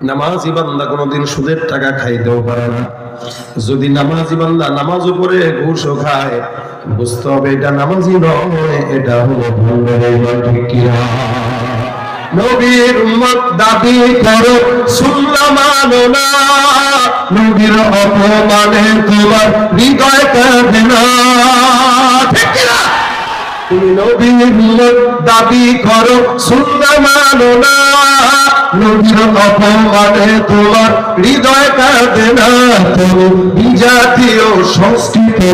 নামাজি বান্দা কোনোদিন সুদের টাকা খাইতেও পারে না। যদি নামাজি বান্দা নামাজও পড়ে ঘুষও খায়, বুঝতে হবে এটা নামাজি নয়, এটা হলো নবীর উম্মত দাবি করো, সুন্নাহ মানো না। নবীর অপমানে তোমার হৃদয় কাঁদে না ঠিক? তুমি নবীর দাবি করো সুন্নাহ মানো না। নবীর অপমানে তোমার হৃদয় কাঁদে না। তুমি বিজাতীয় সংস্কৃতি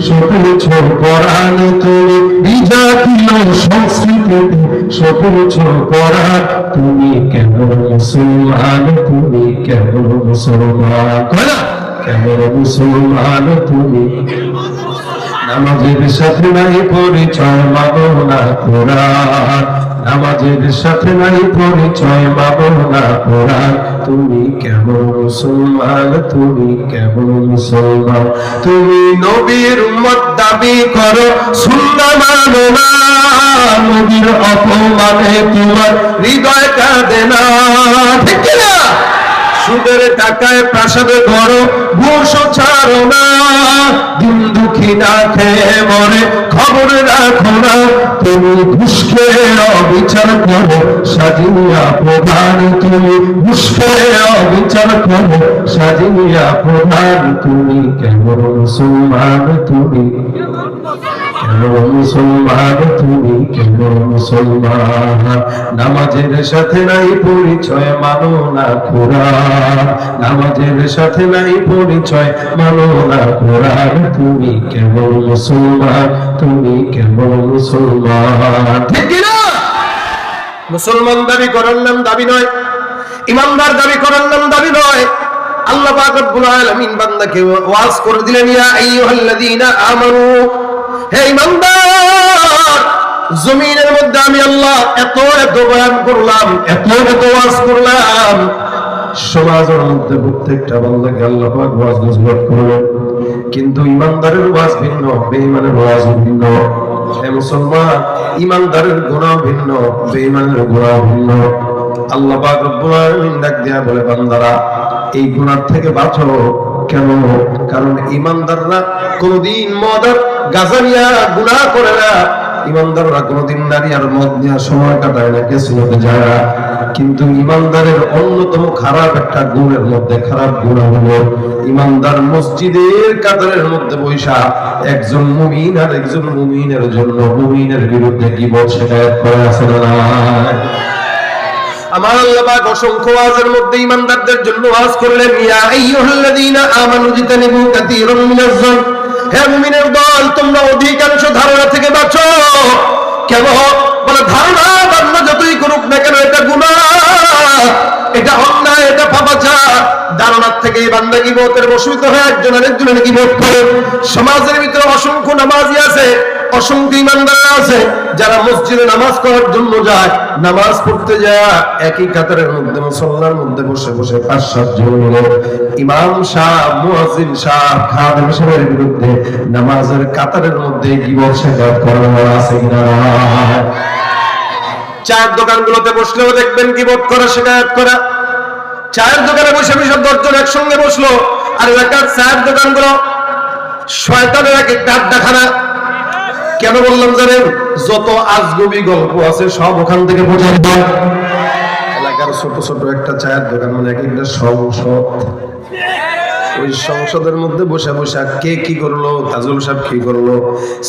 সপুছ পরাণ তুমি। বিজাতীয় সংস্কৃতি সপুছ পরাণ তুমি। কেমন মুসলমান তুমি? কেমন মুসলমান? কয় না? কেমন মুসলমান তুমি? নামাজের সাথে নাই পরিচয় না কোরআন। নামাজের সাথে নাই পরিচয় না কোরআন। তুমি কেমন মুসলমান? তুমি কেমন মুসলমান? তুমি নবীর উম্মত দাবি করো, সুন্নাহ মানো না। নবীর অপমানে তোমার হৃদয় কাঁদে না। ঠিক না সুদের টাকায় প্রাসাদে ঘর ঘুষো ছাড়ো না। দিন দুঃখী না খেয়ে মরে, খবর রাখো না। তুমি ঘুষকে অবিচার করো সাজিয়া প্রধান তুমি ঘুষকে অবিচার করো সাজিয়া প্রধান তুমি কেমন মুসলমান তুমি। কেমন মুসলমান তুমি মুসলমান নামাজের সাথে নাই পরিচয় মানো না নামাজের সাথে নাই পরিচয় মানো না কোরআন। তুমি মুসলমান? তুমি মুসলমান? মুসলমান দাবি করার নাম দাবি নয়। ইমানদার দাবি করার নাম দাবি নয়। আল্লাহ পাক রব্বুল আলামিন বান্দাকে ওয়াজ করে দিলেন, ইয়া আইয়ুহাল্লাযীনা আমানু জমিনের মধ্যে আমি আল্লাহ এত এত বয়ান করলাম, এত এত ওয়াজ করলাম। সমাজের মধ্যে প্রত্যেকটা বান্দাকে আল্লাহ পাক ওয়াজ করবেন কিন্তু ইমানদারের ওয়াজ ভিন্ন, বেঈমানের ওয়াজ ভিন্ন। হে মুসলমান, ইমানদারের ভিন্ন ভিন্ন। আল্লাহ পাক রব্বুল আলামিন ডাক দিয়া বলে, বান্দারা, এই গুনাহ থেকে বাঁচো। কেন? কারণ ইমানদাররা কোনদিন মদের গাজা নিয়া গুনাহ করে না। ইমানদাররা নারী আর মদ সময় কাটায় না কিছু হতে যায় না। কিন্তু ইমানদারের অন্যতম খারাপ একটা গুণের মধ্যে, খারাপ গুণ হলো ইমানদার মসজিদের কাতারের মধ্যে বৈশা একজন মুমিন আর একজন মুমিনের জন্য মুমিনের বিরুদ্ধে কি বল শিকায়ত করে আছে না আমার আল্লাহ পাক অসংখ্য ওয়াজের মধ্যে ইমানদারদের জন্য ওয়াজ করলেন, ইয়া আমানু জিতানিবু কাতীরাম মিনাজ-জন হে মুমিনের দল তোমরা অধিকাংশ ধারণা থেকে বাঁচো। বসিত হয়ে একজন আরেকজনের কি বোধ করে। সমাজের ভিতরে অসংখ্য নামাজি আছে, অসংখ্য ইমানদার আছে, যারা মসজিদে নামাজ পড়ার জন্য যায়। নামাজ পড়তে যায়, একই কাতারের মধ্যে, মুসল্লার মধ্যে বসে বসে পাঁচ, সাত জন ইমাম সাহ, মুয়াজ্জিন সাহ, খাদেম সাহেবের বিরুদ্ধে নামাজের কাতারের মধ্যে কি বলছে করানো আছে কিনা? চায়ের দোকানগুলোতে বসলেও দেখবেন কি বোধ করে, শিকায়ত করা। চায়ের দোকানে বসে বসে দশজন একসঙ্গে বসল। আর এলাকার চায়ের দোকানগুলো শয়তানের এক একটা আড্ডাখানা কেন বললাম জানেন? যত আজগুবি গল্প আছে, সব ওখান থেকে বোঝার যায়। এলাকার ছোট ছোট একটা চায়ের দোকান মানে এক একটা সংসদ। ওই সংসদের মধ্যে বসে বসে কে কি করল তাজুল সাহেব কি করল,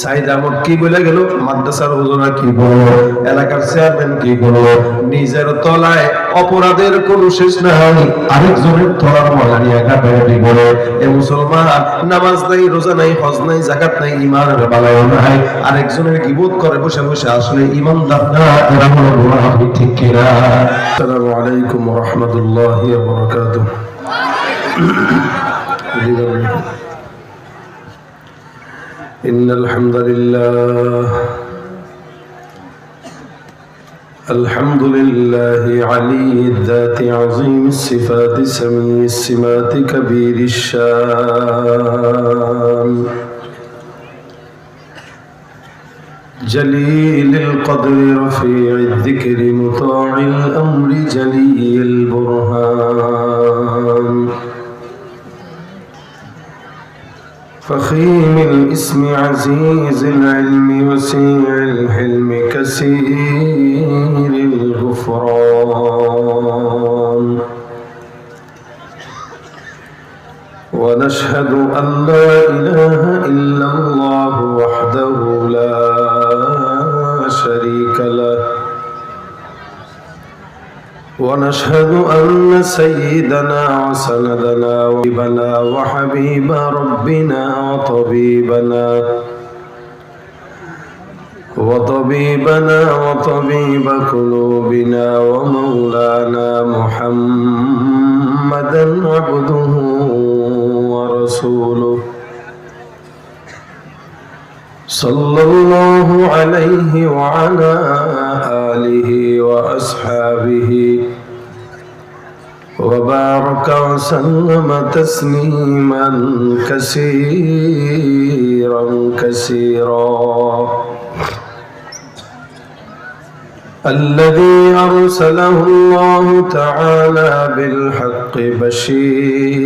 সাইদ আহমদ কি বলে গেল, মাদ্রাসার ওজনা কি করল এলাকার চেয়ারম্যান কি করল নিজের তলায় অপরাধের কোন শেষ নাই। আরেকজনের তলার মজা নিয়ে কাটাকাটি করে এ মুসলমান, নামাজ নাই, রোজা নাই, হজ নাই জাকাত নাই ইমানের বালায় নাই। আরেকজনের গিবত করে বসে বসে আসলে ইমানদার না, এরা হলো মুনাফিক, ঠিক কিনা আসসালামু আলাইকুম ওয়া রাহমাতুল্লাহি ওয়া বারাকাতুহু। إن الحمد لله الحمد لله علي الذات عظيم الصفات سميع السمات كبير الشان. جليل القدر رفيع الذكر مطاع الأمر جلي البرهان. فخيم الاسم عزيز العلم وسيع الحلم كثير الغفران. ونشهد أن لا إله إلا الله وحده ونشهد أن سيدنا وسندنا وحبنا وحبيب ربنا وطبيبنا وطبيبنا وطبيب قلوبنا ومولانا محمدا عبده ورسوله صلى الله عليه وعلى آله وأصحابه. وبارك وسلم تسليما كثيرا كثيرا. الذي أرسله الله تعالى بالحق بشيرا.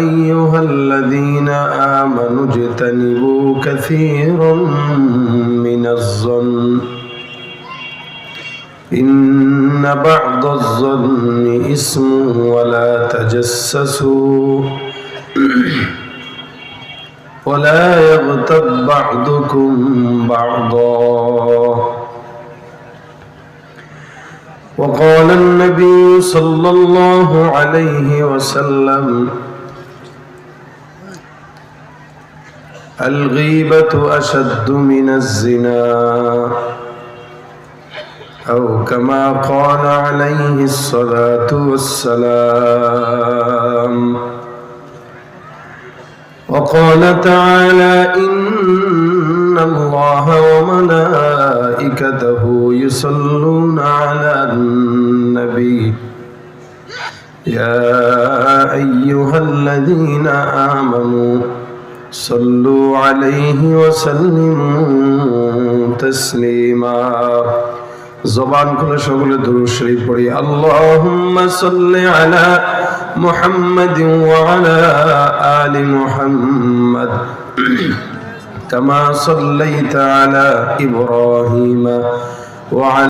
أيها الذين آمنوا اجتنبوا كثيرا من الظن. إن بعض الظن اسم ولا تجسسوا. ولا يغتب بعضكم بعضا. وقال النبي صلى الله عليه وسلم الغيبة أشد من الزنا. أو كما قال عليه الصلاة والسلام. وقال تعالى إن الله وملائكته يصلون على النبي. يا أيها الذين آمنوا صلوا عليه وسلم تسليما. زبان كل شغل دروش شريف اللهم صل على محمد وعلى آل محمد. كما صليت على إبراهيم وعلى